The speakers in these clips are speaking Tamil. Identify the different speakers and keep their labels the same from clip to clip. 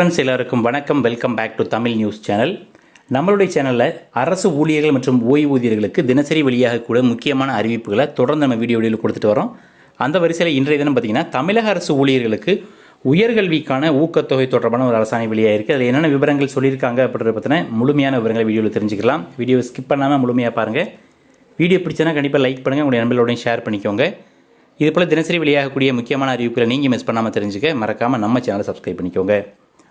Speaker 1: ஃப்ரெண்ட்ஸ் எல்லாருக்கும் வணக்கம். Welcome back to Tamil news channel நம்மளுடைய சேனலில் அரசு ஊழியர்கள் மற்றும் ஓய்வூதியர்களுக்கு தினசரி வெளியாகக்கூட முக்கியமான அறிவிப்புகளை தொடர்ந்து நம்ம வீடியோ வீடியோவில் கொடுத்துட்டு வரோம். அந்த வரிசையில் இன்றைய தினம் பார்த்தீங்கன்னா தமிழக அரசு ஊழியர்களுக்கு உயர்கல்விக்கான ஊக்கத்தொகை தொடர்பான ஒரு அரசாணை வெளியாகிருக்கு அதில் என்னென்ன விவரங்கள் சொல்லியிருக்காங்க அப்படின்றத பற்றின முழுமையான விவரங்களை வீடியோவில் தெரிஞ்சுக்கலாம். வீடியோ ஸ்கிப் பண்ணாமல் முழுமையாக பாருங்கள் வீடியோ பிடிச்சனா கண்டிப்பாக லைக் பண்ணுங்கள் உங்களுடைய நண்பர்களோடையும் ஷேர் பண்ணிக்கோங்க. இது போல் தினசரி வெளியாகக்கூடிய முக்கியமான அறிவிப்புகளை நீங்கள் மிஸ் பண்ணாமல் தெரிஞ்சுக்க மறக்காமல் நம்ம சேனலை சப்ஸ்கிரைப் பண்ணிக்கோங்க.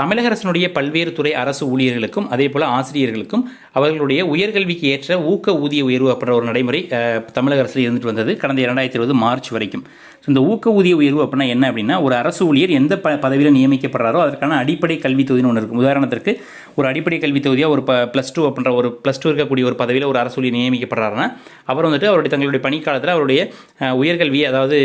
Speaker 1: தமிழக அரசினுடைய பல்வேறு துறை அரசு ஊழியர்களுக்கும் அதே போல் ஆசிரியர்களுக்கும் அவர்களுடைய உயர்கல்விக்கு ஏற்ற ஊக்க ஊதிய உயர்வு அப்படின்ற ஒரு நடைமுறை தமிழக அரசில் இருந்துட்டு வந்தது கடந்த இரண்டாயிரத்தி இருபது மார்ச் வரைக்கும். ஸோ இந்த ஊக்க ஊதிய உயர்வு அப்படின்னா என்ன அப்படின்னா ஒரு அரசு ஊழியர் எந்த ப பதவியில் நியமிக்கப்படுறாரோ அதற்கான அடிப்படை கல்வி தொகுதின்னு ஒன்று இருக்கும். உதாரணத்திற்கு ஒரு அடிப்படை கல்வி தொகுதியாக ஒரு ப ப்ளஸ் டூ அப்படின்ற ஒரு ப்ளஸ் டூ இருக்கக்கூடிய ஒரு பதவியில் ஒரு அரசு ஊழியர் நியமிக்கப்படுறாருன்னா அவர் வந்துட்டு அவருடைய தங்களுடைய பணிக்காலத்தில் அவருடைய உயர்கல்வி அதாவது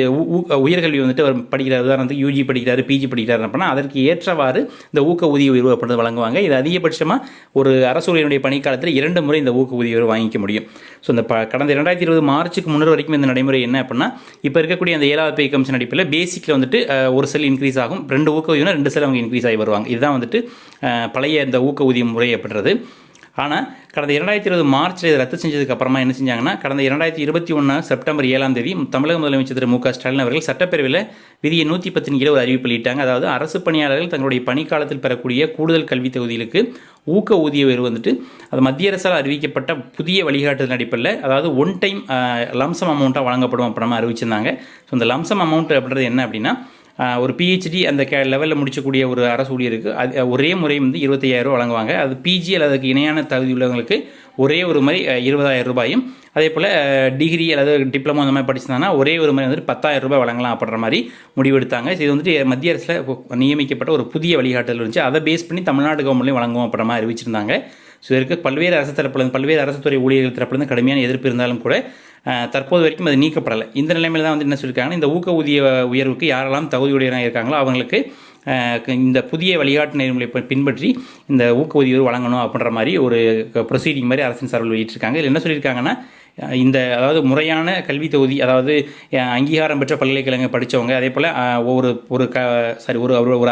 Speaker 1: உயர்கல்வி வந்துட்டு அவர் படிக்கிறார். உதாரணத்துக்கு யூஜி படிக்கிறார் பிஜி படிக்கிறார் அப்படின்னா அதற்கு ஏற்றவாறு இந்த ஊக்க ஊதிய உயர்வு அப்படின்றது வழங்குவாங்க. இது அதிகபட்சமாக ஒரு அரசு ஊழியருடைய பணிக்காலத்தில் இரண்டு முறை இந்த ஊக்க ஊதிய உயர்வு வாங்கிக்க முடியும். ஸோ இந்த ப கடந்த இரண்டாயிரத்தி இருபது மார்ச்சுக்கு முன்னர் வரைக்கும் இந்த நடைமுறை என்ன அப்படின்னா இப்போ இருக்கக்கூடிய அந்த ஏழாவது பே கமிஷன் அடிப்பில் பேசிக்கில் வந்துட்டு ஒரு செல் இன்க்ரீஸ் ஆகும். ரெண்டு ஊக்க ஊதியம் ரெண்டு செல் அவங்க இன்க்ரீஸ் ஆகி வருவாங்க. இதுதான் வந்துட்டு பழைய இந்த ஊக்க ஊதிய முறை அப்படின்றது. ஆனால் கடந்த இரண்டாயிரத்தி இருபது மார்ச்சில் இதை ரத்து செஞ்சதுக்கு அப்புறமா என்ன செஞ்சாங்கன்னா கடந்த இரண்டாயிரத்தி இருபத்தி ஒன்று செப்டம்பர் ஏழாம் தேதி தமிழக முதலமைச்சர் திரு மு க ஸ்டாலின் அவர்கள் சட்டப்பேரவையில் விதியை நூற்றி பத்தின் கீழே ஒரு அறிவிப்பு வெளியிட்டாங்க. அதாவது அரசு பணியாளர்கள் தங்களுடைய பணிக்காலத்தில் பெறக்கூடிய கூடுதல் கல்வி தொகுதிகளுக்கு ஊக்க ஊதிய உயர்வு வந்துட்டு அது மத்திய அரசால் அறிவிக்கப்பட்ட புதிய வழிகாட்டுதல் அடிப்படையில் அதாவது ஒன் டைம் லம்சம் அமௌண்ட்டாக வழங்கப்படும் அப்புறமா அறிவிச்சிருந்தாங்க. ஸோ இந்த லம்சம் அமௌண்ட் அப்படின்றது என்ன அப்படின்னா ஒரு பிஹெச்டி அந்த கே லெவலில் முடிச்சக்கூடிய ஒரு அரசு ஊழியருக்கு அது ஒரே முறை வந்து இருபத்தையாயிரம் வழங்குவாங்க. அது பிஜி அல்லது அதுக்கு இணையான தகுதி உள்ளவங்களுக்கு ஒரே ஒரு முறை இருபதாயிரம் ரூபாயும் அதே போல் டிகிரி அல்லது டிப்ளமோ அந்த மாதிரி படிச்சிருந்தாங்கன்னா ஒரே ஒரு முறை வந்துட்டு பத்தாயிரம் ரூபாய் வழங்கலாம் அப்படின்ற மாதிரி முடிவெடுத்தாங்க இது வந்துட்டு மத்திய அரசில் நியமிக்கப்பட்ட ஒரு புதிய வழிகாட்டுதல் இருந்துச்சு. அதை பேஸ் பண்ணி தமிழ்நாடு கவர்மெண்ட்லையும் வழங்குவோம் அப்படின்ற மாதிரி அறிவிச்சிருந்தாங்க. ஸோ இதற்கு பல்வேறு அரசு தரப்புலேருந்து பல்வேறு அரசு துறை ஊழியர்கள் தரப்புலேருந்து கடுமையான எதிர்ப்பு இருந்தாலும் கூட தற்போது வரைக்கும் அது நீக்கப்படலை. இந்த நிலைமையில் தான் வந்து என்ன சொல்லியிருக்காங்கன்னா இந்த ஊக்க ஊதிய உயர்வுக்கு யாரெல்லாம் தகுதியுடையவராக இருக்காங்களோ அவங்களுக்கு இந்த புதிய வழிகாட்டு நெறிமுறை பின்பற்றி இந்த ஊக்க உதவி வழங்கணும் அப்படின்ற மாதிரி ஒரு ப்ரொசீடிங் மாதிரி அரசின் சார்பில் வெளியிட்டிருக்காங்க. இதில் என்ன சொல்லியிருக்காங்கன்னா இந்த அதாவது முறையான கல்வி தொகுதி அதாவது அங்கீகாரம் பெற்ற பல்கலைக்கழக படித்தவங்க அதே போல் ஒவ்வொரு ஒரு க சாரி ஒரு ஒரு- ஒரு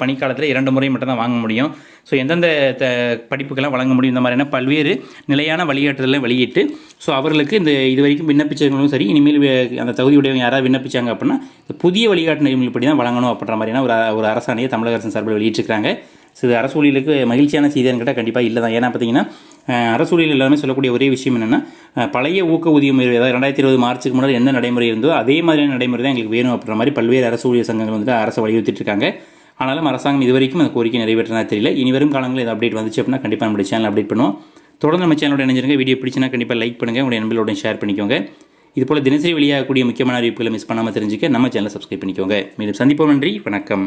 Speaker 1: பணிக்காலத்தில் இரண்டு முறை மட்டும்தான் வாங்க முடியும். ஸோ எந்தெந்த த படிப்புக்கெல்லாம் வழங்க முடியும் இந்த மாதிரியான பல்வேறு நிலையான வழிகாட்டுதலை வெளியிட்டு ஸோ அவர்களுக்கு இந்த இது வரைக்கும் விண்ணப்பிச்சவங்களும் சரி இனிமேல் அந்த தகுதியுடையவங்க யாராவது விண்ணப்பிச்சாங்க அப்படின்னா இந்த புதிய வழிகாட்டு நெறிமுறைப்படி தான் வழங்கணும் அப்படின்ற மாதிரியான ஒரு ஒரு அரசாணையை தமிழக அரசின் சார்பில் வெளியிட்டிருக்காங்க ஸோ இது அரசு ஊழியர்களுக்கு மகிழ்ச்சியான செய்தியான்னு கேட்டால் கண்டிப்பாக இல்லை தான். ஏன்னா பார்த்தீங்கன்னா அஹ், எல்லாருமே சொல்லக்கூடிய ஒரே விஷயம் என்னென்னா பழைய ஊக்க ஊதியம் அதாவது ரெண்டாயிரத்தி இருபது மார்ச்சுக்கு முன்னாடி எந்த நடைமுறை இருந்தோ அதே மாதிரியான நடைமுறை தான் எங்களுக்கு வேணும் அப்படின்ற மாதிரி பல்வேறு அரசு ஊழியர் சங்கங்கள் வந்துட்டு அரசை வலியுறுத்திட்டு இருக்காங்க. ஆனாலும் அரசாங்கம் இது வரைக்கும் அந்த கோரிக்கை நிறைவேற்றினா தெரியல. இனி வரும் காலங்களில் இது அப்டேட் வந்துச்சு அப்படின்னா கண்டிப்பாக நம்மளுடைய சேனல் அப்டேட் பண்ணுவோம். தொடர்ந்து நம்ம சேனலோட இணைஞ்சிருங்க. வீடியோ பிடிச்சினா கண்டிப்பாக லைக் பண்ணுங்கள் உங்களுடைய நண்பர்களோட ஷேர் பண்ணிக்கோங்க. இது போல் தினசரி வெளியாகக்கூடிய முக்கியமான அறிவிப்புகளை மிஸ் பண்ணாமல் தெரிஞ்சுக்க நம்ம சேனலை சப்ஸ்கிரைப் பண்ணிக்கோங்க. மீண்டும் சந்திப்போம். நன்றி. வணக்கம்.